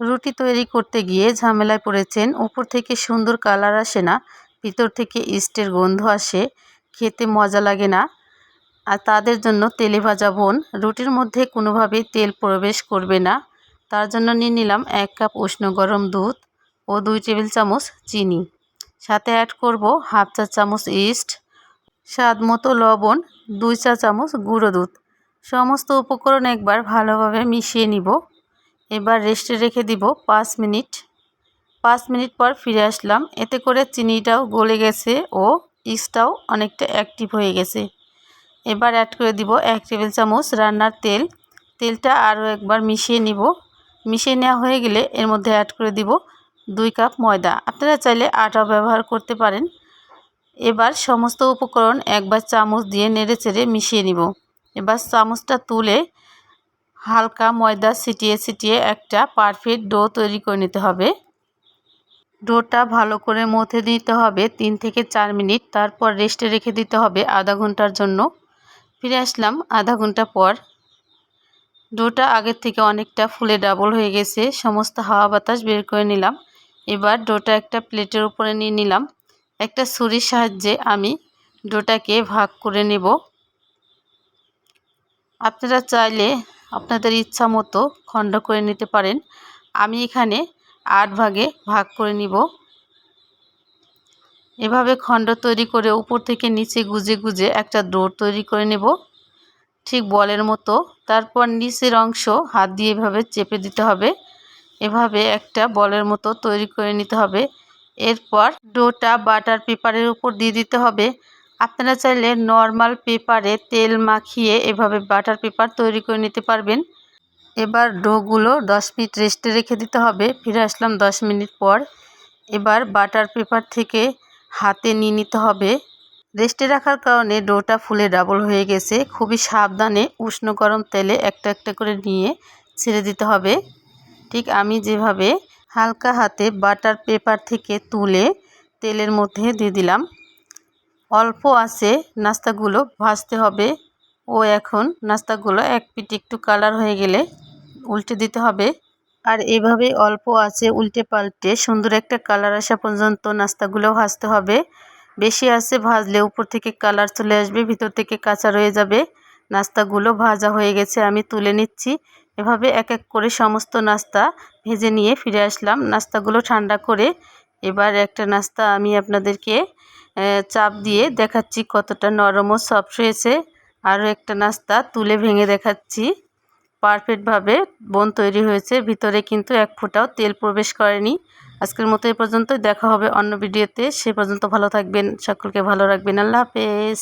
রুটি তৈরি করতে গিয়ে ঝামেলায় পড়েছেন। উপর থেকে সুন্দর কালার আসে না, ভিতর থেকে ইস্টের গন্ধ আসে, খেতে মজা লাগে না। আর তাদের জন্য তেলে ভাজা বোন রুটির মধ্যে কোনোভাবেই তেল প্রবেশ করবে না। তার জন্য নিয়ে নিলাম এক কাপ উষ্ণ গরম দুধ ও দুই টেবিল চামচ চিনি। সাথে অ্যাড করব হাফ চা চামচ ইস্ট, স্বাদ মতো লবণ, দুই চা চামচ গুঁড়ো দুধ। সমস্ত উপকরণ একবার ভালোভাবে মিশিয়ে নিব। এবার রেস্টে রেখে দিব পাঁচ মিনিট। পাঁচ মিনিট পর ফিরে আসলাম। এতে করে চিনিটাও গলে গেছে ও ইস্টটাও অনেকটা অ্যাক্টিভ হয়ে গেছে। এবার অ্যাড করে দিব এক টেবিল চামচ রান্নার তেল। তেলটা আরও একবার মিশিয়ে নিব। মিশিয়ে নেওয়া হয়ে গেলে এর মধ্যে অ্যাড করে দিব দুই কাপ ময়দা। আপনারা চাইলে আটা ব্যবহার করতে পারেন। এবার সমস্ত উপকরণ একবার চামচ দিয়ে নেড়ে চেড়ে মিশিয়ে নিব। এবার চামচটা তুলে হালকা ময়দা ছিটিয়ে ছিটিয়ে একটা পারফেক্ট ডো তৈরি করে নিতে হবে। ডোটা ভালো করে মথে দিতে হবে তিন থেকে চার মিনিট। তারপর রেস্টে রেখে দিতে হবে আধা ঘণ্টার জন্য। ফিরে আসলাম আধা ঘণ্টা পর। ডোটা আগের থেকে অনেকটা ফুলে ডাবল হয়ে গেছে। সমস্ত হাওয়া বাতাস বের করে নিলাম। এবার ডোটা একটা প্লেটের উপরে নিয়ে নিলাম। একটা ছুরির সাহায্যে আমি ডোটাকে ভাগ করে নেব। আপনারা চাইলে আপনাদের ইচ্ছা মতো খণ্ড করে নিতে পারেন। আমি এখানে আট ভাগে ভাগ করে নিব। এভাবে খণ্ড তৈরি করে উপর থেকে নিচে গুজে গুজে একটা ডোর তৈরি করে নেব। ঠিক বলের মতো। তারপর নিচের অংশ হাত দিয়ে এভাবে চেপে দিতে হবে। এভাবে একটা বলের মতো তৈরি করে নিতে হবে। এরপর ডোটা বাটার পেপারের উপর দিয়ে দিতে হবে। আপনারা চাইলে নর্মাল পেপারে তেল মাখিয়ে এভাবে বাটার পেপার তৈরি করে নিতে পারবেন। এবার ডোগুলো দশ মিনিট রেস্টে রেখে দিতে হবে। ফিরে আসলাম দশ মিনিট পর। এবার বাটার পেপার থেকে হাতে নিয়ে নিতে হবে। রেস্টে রাখার কারণে ডোটা ফুলে ডাবল হয়ে গেছে। খুবই সাবধানে উষ্ণ গরম তেলে একটা একটা করে নিয়ে ছেড়ে দিতে হবে। ঠিক আমি যেভাবে হালকা হাতে বাটার পেপার থেকে তুলে তেলের মধ্যে দিয়ে দিলাম। অল্প আছে নাস্তাগুলো, ভাজতে হবে। ও এখন নাস্তাগুলো এক পিট একটু কালার হয়ে গেলে উল্টে দিতে হবে। আর এভাবে অল্প আছে উল্টে পাল্টে সুন্দর একটা কালার আসা পর্যন্ত নাস্তাগুলো ভাজতে হবে। বেশি আছে ভাজলে উপর থেকে কালার চলে আসবে, ভিতর থেকে কাঁচা রয়ে যাবে। নাস্তাগুলো ভাজা হয়ে গেছে, আমি তুলে নিচ্ছি। এভাবে এক এক করে সমস্ত নাস্তা ভেজে নিয়ে ফিরে আসলাম। নাস্তাগুলো ঠান্ডা করে এবার একটা নাস্তা আমি আপনাদেরকে চাপ দিয়ে দেখাচ্ছি কতটা নরম ও সফট হয়েছে। আরও একটা নাস্তা তুলে ভেঙে দেখাচ্ছি। পারফেক্টভাবে বোন তৈরি হয়েছে। ভিতরে কিন্তু এক ফোঁটাও তেল প্রবেশ করেনি। আজকের মতো এ পর্যন্ত দেখা হবে অন্য ভিডিওতে সে পর্যন্ত ভালো থাকবেন। সকলকে ভালো রাখবেন। আল্লাহ হাফেজ।